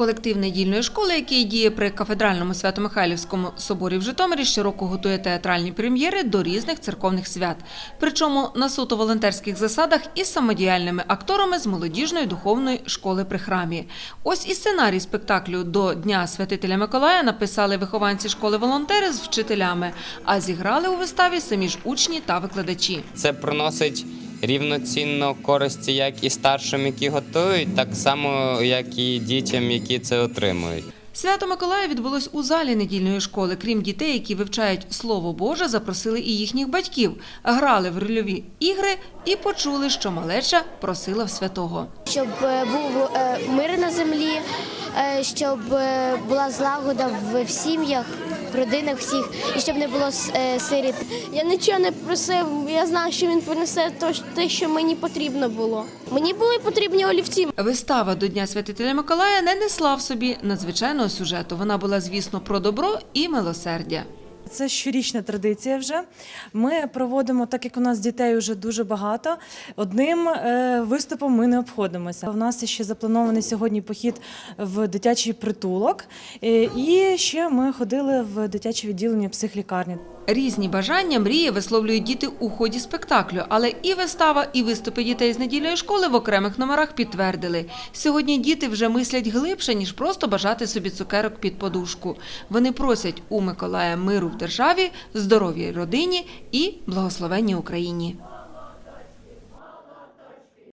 Колектив недільної школи, який діє при кафедральному Свято-Михайлівському соборі в Житомирі, щороку готує театральні прем'єри до різних церковних свят. Причому на суто волонтерських засадах із самодіяльними акторами з молодіжної духовної школи при храмі. Ось і сценарій спектаклю до Дня Святителя Миколая написали вихованці школи волонтери з вчителями, а зіграли у виставі самі ж учні та викладачі. Це приносить рівноцінно користі як і старшим, які готують, так само, як і дітям, які це отримують. Свято Миколая відбулось у залі недільної школи. Крім дітей, які вивчають Слово Боже, запросили і їхніх батьків, грали в рольові ігри і почули, що малеча просила в святого. щоб е, був е, мир на землі, щоб е, була злагода в сім'ях, в родинах всіх, і щоб не було е, сиріт. Я нічого не просив, я знав, що він принесе то- те, що мені потрібно було. Мені були потрібні олівці. Вистава до Дня Святителя Миколая не несла в собі надзвичайного сюжету. Вона була, звісно, про добро і милосердя. Це щорічна традиція вже. Ми проводимо, так як у нас дітей вже дуже багато. Одним е, виступом ми не обходимося. У нас ще запланований сьогодні похід в дитячий притулок. Е, І ще ми ходили в дитяче відділення психлікарні. Різні бажання, мрії висловлюють діти у ході спектаклю, але і вистава, і виступи дітей з недільної школи в окремих номерах підтвердили. Сьогодні діти вже мислять глибше, ніж просто бажати собі цукерок під подушку. Вони просять у Миколая миру в державі, здоров'я родині і благословення Україні.